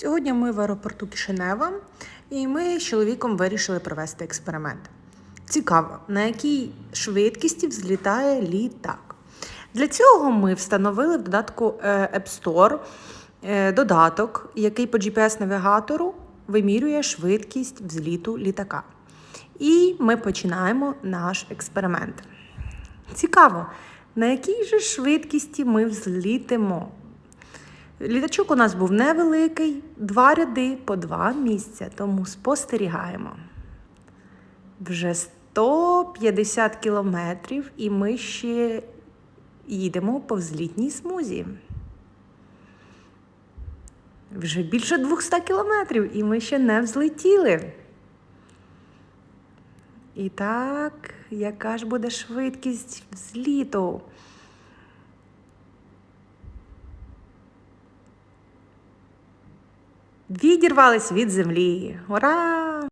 Сьогодні ми в аеропорту Кишинева, і ми з чоловіком вирішили провести експеримент. Цікаво, на якій швидкісті взлітає літак. Для цього ми встановили в додатку е, App Store е, додаток, який по GPS-навігатору вимірює швидкість взліту літака. І ми починаємо наш експеримент. Цікаво, на якій же швидкісті ми взлітимо. Літачок у нас був невеликий, два ряди по два місця, тому спостерігаємо. Вже 150 кілометрів, і ми ще їдемо по взлітній смузі. Вже більше 200 кілометрів, і ми ще не взлетіли. І так, яка ж буде швидкість взліту? Відірвались від землі. Ура!